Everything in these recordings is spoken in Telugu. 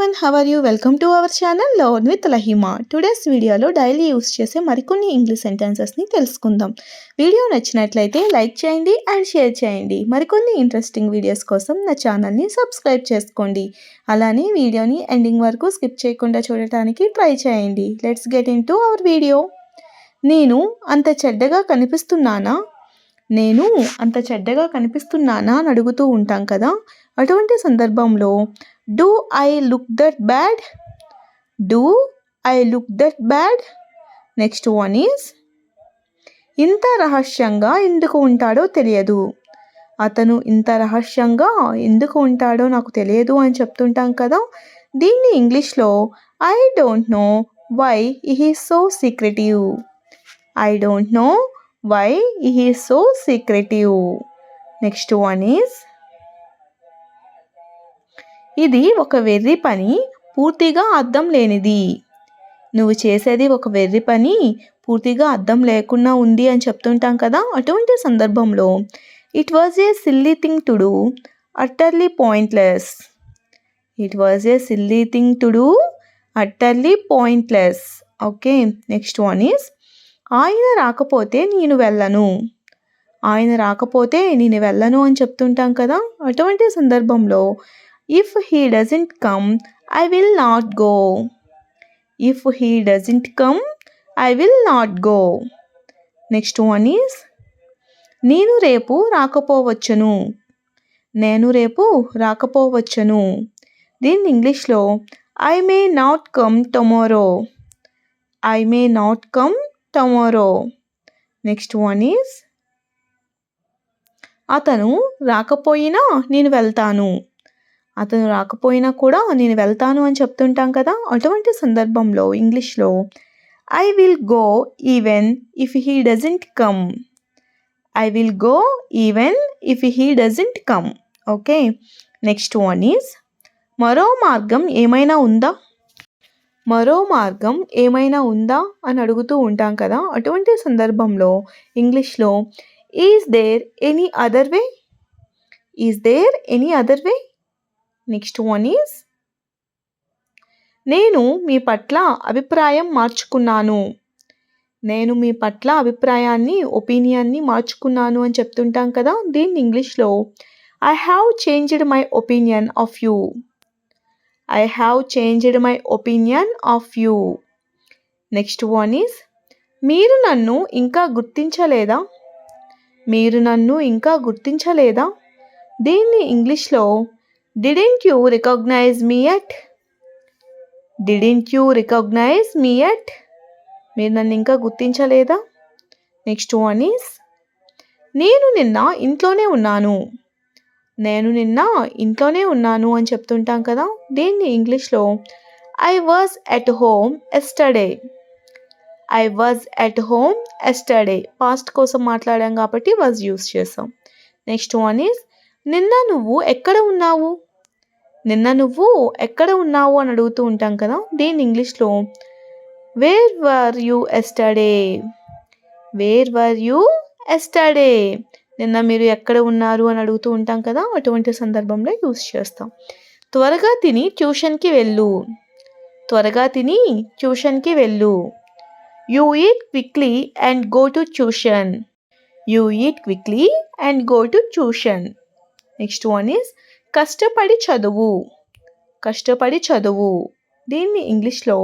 Everyone how are you welcome to our channel learn with Lahima today's వీడియోలో డైలీ యూస్ చేసే మరికొన్ని ఇంగ్లీష్ సెంటెన్సెస్ని తెలుసుకుందాం. వీడియో నచ్చినట్లయితే లైక్ చేయండి అండ్ షేర్ చేయండి. మరికొన్ని ఇంట్రెస్టింగ్ వీడియోస్ కోసం నా ఛానల్ని సబ్స్క్రైబ్ చేసుకోండి. అలానే వీడియోని ఎండింగ్ వరకు స్కిప్ చేయకుండా చూడటానికి ట్రై చేయండి. Let's get into our video నేను అంత చెడ్డగా కనిపిస్తున్నానా? నేను అంత చెడ్డగా కనిపిస్తున్నానా అని అడుగుతూ ఉంటాం కదా? అటువంటి సందర్భంలో do I look that bad do I look that bad next one is ఇంత రహస్యంగా ఎందుకు ఉంటాడో తెలియదు. అతను ఇంత రహస్యంగా ఎందుకు ఉంటాడో నాకు తెలియదు అని చెప్తుంటాం కదా. దీన్ని ఇంగ్లీష్లో ఐ డోంట్ నో వై ఈ so secretive I don't know why ఈ so secretive next one is ఇది ఒక వెర్రి పని పూర్తిగా అర్థం లేనిది. నువ్వు చేసేది ఒక వెర్రి పని పూర్తిగా అర్థం లేకుండా ఉంది అని చెప్తుంటాం కదా అటువంటి సందర్భంలో. It was a silly thing to do utterly pointless it was a silly thing to do utterly pointless okay next one is ఆయన రాకపోతే నేను వెళ్ళను. ఆయన రాకపోతే నేను వెళ్ళను అని చెప్తుంటాం కదా అటువంటి సందర్భంలో if he doesn't come I will not go if he doesn't come I will not go next one is నేను రేపు రాకపోవచ్చును. నేను రేపు రాకపోవచ్చును. దీన్ని ఇంగ్లీష్లో I may not come tomorrow I may not come tomorrow next one is అతను రాకపోయినా నేను వెళ్తాను. అతను రాకపోయినా కూడా నేను వెళ్తాను అని చెప్తుంటాం కదా అటువంటి సందర్భంలో ఇంగ్లీష్లో I will go even if he doesn't come I will go even if he doesn't come okay next one is మరో మార్గం ఏమైనా ఉందా? మరో మార్గం ఏమైనా ఉందా అని అడుగుతూ ఉంటాం కదా అటువంటి సందర్భంలో ఇంగ్లీష్లో is there any other way is there any other way next one is నేను మీ పట్ల అభిప్రాయం మార్చుకున్నాను. నేను మీ పట్ల అభిప్రాయాన్ని ఒపీనియన్ని మార్చుకున్నాను అని చెప్తుంటాం కదా దీన్ని ఇంగ్లీష్లో I have changed my opinion of you I have changed my opinion of you next one is మీరు నన్ను ఇంకా గుర్తించలేదా? మీరు నన్ను ఇంకా గుర్తించలేదా? దీన్ని ఇంగ్లీష్లో didn't you recognise me yet didn't you recognise me yet మీరు నన్ను ఇంకా గుర్తించలేదా? నెక్స్ట్ వన్ ఈస్ నేను నిన్న ఇంట్లోనే ఉన్నాను. నేను నిన్న ఇంట్లోనే ఉన్నాను అని చెప్తుంటాం కదా దీన్ని? ఇంగ్లీష్లో I was at home yesterday I was at home yesterday past కోసం మాట్లాడాం కాబట్టి వాజ్ యూస్ చేసాం నెక్స్ట్ వన్ ఈజ్ నిన్న నువ్వు ఎక్కడ ఉన్నావు? నిన్న నువ్వు ఎక్కడ ఉన్నావు అని అడుగుతూ ఉంటాం కదా దీని ఇంగ్లీష్లో? Where were you yesterday where were you yesterday నిన్న మీరు ఎక్కడ ఉన్నారు అని అడుగుతూ ఉంటాం కదా అటువంటి సందర్భంలో యూస్ చేస్తాం. త్వరగా తిని ట్యూషన్కి వెళ్ళు. త్వరగా తిని ట్యూషన్కి వెళ్ళు. You eat quickly and go to tuition you eat quickly and go to tuition next one is కష్టపడి చదువు. కష్టపడి చదువు. దీన్ని ఇంగ్లీష్లో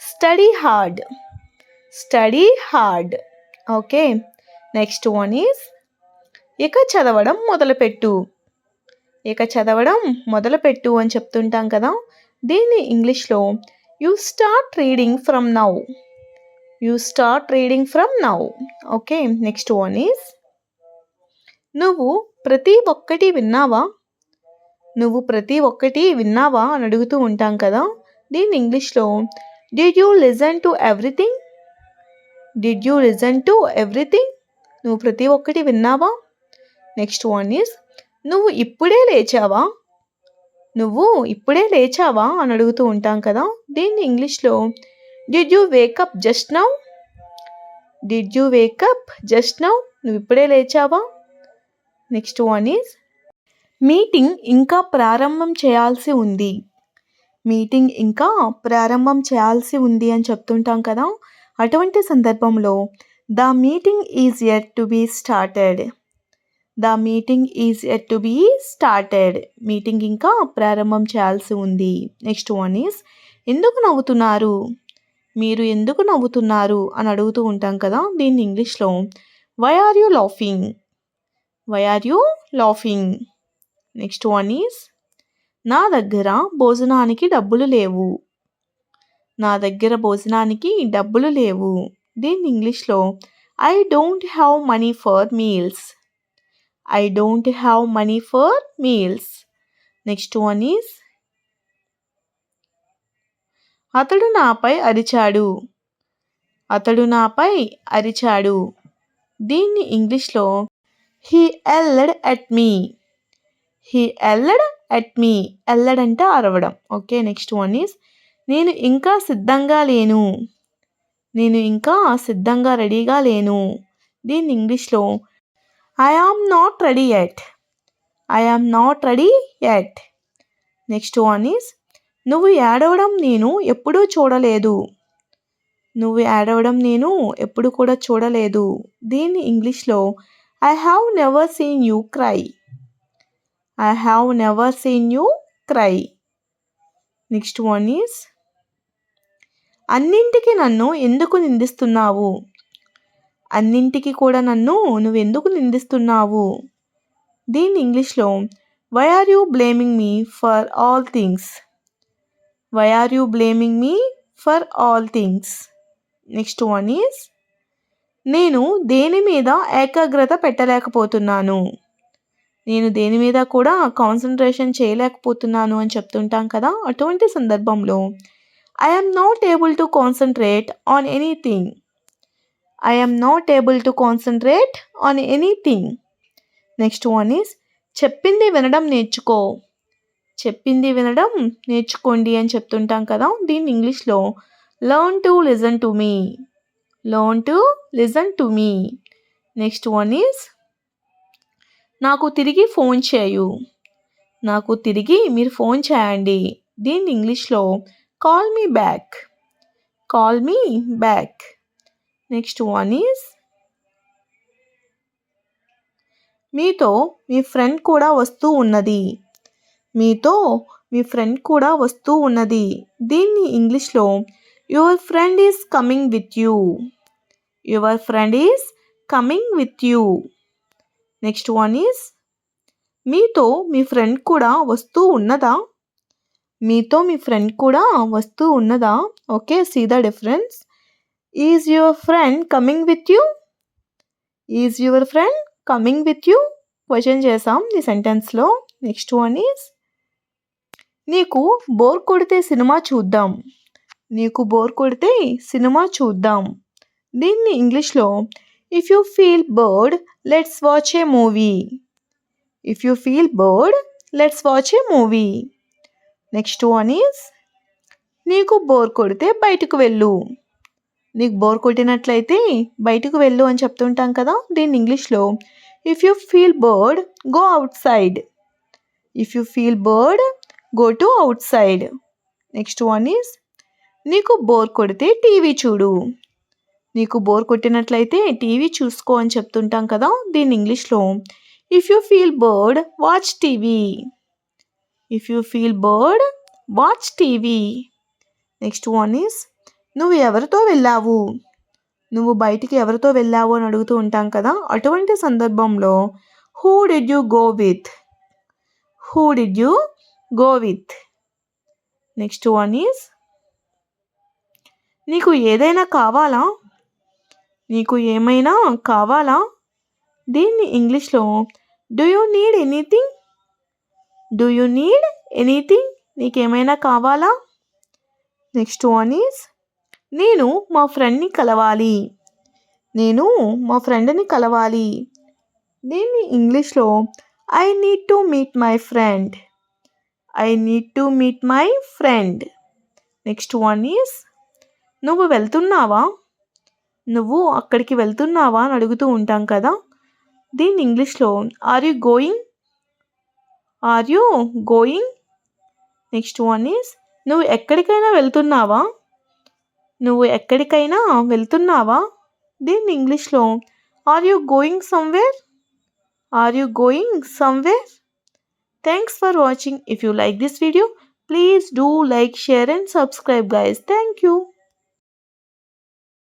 study hard study hard okay next one is ఇక చదవడం మొదలుపెట్టు. ఇక చదవడం మొదలుపెట్టు అని చెప్తుంటాం కదా. దీన్ని ఇంగ్లీష్లో you start reading from now you start reading from now okay next one is నువ్వు ప్రతి ఒక్కటి విన్నావా? నువ్వు ప్రతి ఒక్కటి విన్నావా? అని అడుగుతూ ఉంటాం కదా. దీన్ని ఇంగ్లీష్లో did you listen to everything did you listen to everything నువ్వు ప్రతి ఒక్కటి విన్నావా? నెక్స్ట్ వన్ ఈస్ నువ్వు ఇప్పుడే లేచావా? నువ్వు ఇప్పుడే లేచావా? అని అడుగుతూ ఉంటాం కదా. దీన్ని ఇంగ్లీష్లో did you wake up just now did you wake up just now నువ్వు ఇప్పుడే లేచావా? నెక్స్ట్ వన్ ఈజ్ మీటింగ్ ఇంకా ప్రారంభం చేయాల్సి ఉంది. మీటింగ్ ఇంకా ప్రారంభం చేయాల్సి ఉంది అని చెప్తుంటాం కదా. అటువంటి సందర్భంలో the meeting is yet to be started the meeting is yet to be started meeting ఇంకా ప్రారంభం చేయాల్సి ఉంది. నెక్స్ట్ వన్ ఈస్ ఎందుకు నవ్వుతున్నారు? మీరు ఎందుకు నవ్వుతున్నారు అని అడుగుతూ ఉంటాం కదా దీన్ని ఇంగ్లీష్లో why are you laughing why are you laughing next one is నా దగ్గర భోజనానికి డబ్బులు లేవు. నా దగ్గర భోజనానికి డబ్బులు లేవు. దీన్ని ఇంగ్లీష్లో I don't have money for meals I don't have money for meals next one is అతడు నాపై అరిచాడు. అతడు నాపై అరిచాడు. దీన్ని ఇంగ్లీష్లో he yelled at me. He yelled at me. Yelled అంటే అరవడం. ఓకే నెక్స్ట్ వన్ ఈస్ నేను ఇంకా సిద్ధంగా లేను. నేను ఇంకా సిద్ధంగా రెడీగా లేను. దీన్ని ఇంగ్లీష్లో I am not ready yet I am not ready yet next one is నువ్వు ఏడవడం నేను ఎప్పుడూ చూడలేదు. నువ్వు ఏడవడం నేను ఎప్పుడు కూడా చూడలేదు. దీన్ని ఇంగ్లీష్లో I have never seen you cry I have never seen you cry next one is అన్నింటికి నన్ను ఎందుకు నిందిస్తున్నావు? అన్నింటికి కూడా నన్ను నువ్వు ఎందుకు నిందిస్తున్నావు? దీన్ని ఇంగ్లీష్లో why are you blaming me for all things why are you blaming me for all things next one is నేను దేని మీద ఏకాగ్రత పెట్టలేకపోతున్నాను? నేను దేని మీద కూడా కాన్సన్ట్రేషన్ చేయలేకపోతున్నాను అని చెప్తుంటాం కదా అటువంటి సందర్భంలో I not able to concentrate on anything I not able to concentrate on anything next one is చెప్పింది వినడం నేర్చుకో. చెప్పింది వినడం నేర్చుకోండి అని చెప్తుంటాం కదా దీన్ని ఇంగ్లీష్లో learn to listen to me learn to listen to me next one is నాకు తిరిగి ఫోన్ చేయు. నాకు తిరిగి మీరు ఫోన్ చేయండి. దీన్ని ఇంగ్లీష్లో call me back call me back next one is మీతో మీ ఫ్రెండ్ కూడా వస్తూ ఉన్నది. మీతో మీ ఫ్రెండ్ కూడా వస్తూ ఉన్నది. దీన్ని ఇంగ్లీష్లో your friend is coming with you your friend is coming with you next one is మీతో మీ ఫ్రెండ్ కూడా వస్తూ ఉన్నదా? మీతో మీ ఫ్రెండ్ కూడా వస్తూ ఉన్నదా? Okay see the difference is your friend coming with you is your friend coming with you question చేసాం ఈ సెంటెన్స్లో నెక్స్ట్ వన్ ఈజ్ నీకు బోర్ కొడితే సినిమా చూద్దాం. నీకు బోర్ కొడితే సినిమా చూద్దాం. దీన్ని ఇంగ్లీష్లో if you feel bored let's watch a movie if you feel bored let's watch a movie next one is నీకు బోర్ కొడితే బయటకు వెళ్ళు నీకు బోర్ కొట్టినట్లయితే బయటకు వెళ్ళు అని చెప్తుంటాం కదా దీన్ని ఇంగ్లీష్లో if you feel bored go outside if you feel bored go to outside next one is నీకు బోర్ కొడితే టీవీ చూడు. నీకు బోర్ కొట్టినట్లయితే టీవీ చూసుకో అని చెప్తుంటాం కదా దీన్ని ఇంగ్లీష్లో. If you feel bored watch TV. If you feel bored watch TV. Next one is నువ్వు ఎవరితో వెళ్ళావు? నువ్వు బయటికి ఎవరితో వెళ్ళావు అని అడుగుతూ ఉంటాం కదా అటువంటి సందర్భంలో who did you go with who did you go with next one is నీకు ఏదైనా కావాలా? నీకు ఏమైనా కావాలా? దీన్ని ఇంగ్లీష్లో do you need anything do you need anything నీకేమైనా కావాలా? నెక్స్ట్ వన్ ఈజ్ నేను మా ఫ్రెండ్ని కలవాలి. నేను మా ఫ్రెండ్ని కలవాలి. దీన్ని ఇంగ్లీష్లో I need to meet my friend I need to meet my friend next one is నువ్వు వెళ్తున్నావా? నువ్వు అక్కడికి వెళ్తున్నావా? అని అడుగుతూ ఉంటాం కదా. దీన్ని ఇంగ్లీష్లో are you going? Are you going? Next one is నువ్వు ఎక్కడికైనా వెళ్తున్నావా? నువ్వు ఎక్కడికైనా వెళ్తున్నావా? దీన్ని ఇంగ్లీష్లో are you going somewhere? Are you going somewhere? Thanks for watching. If you like this video please do like share and subscribe guys. Thank you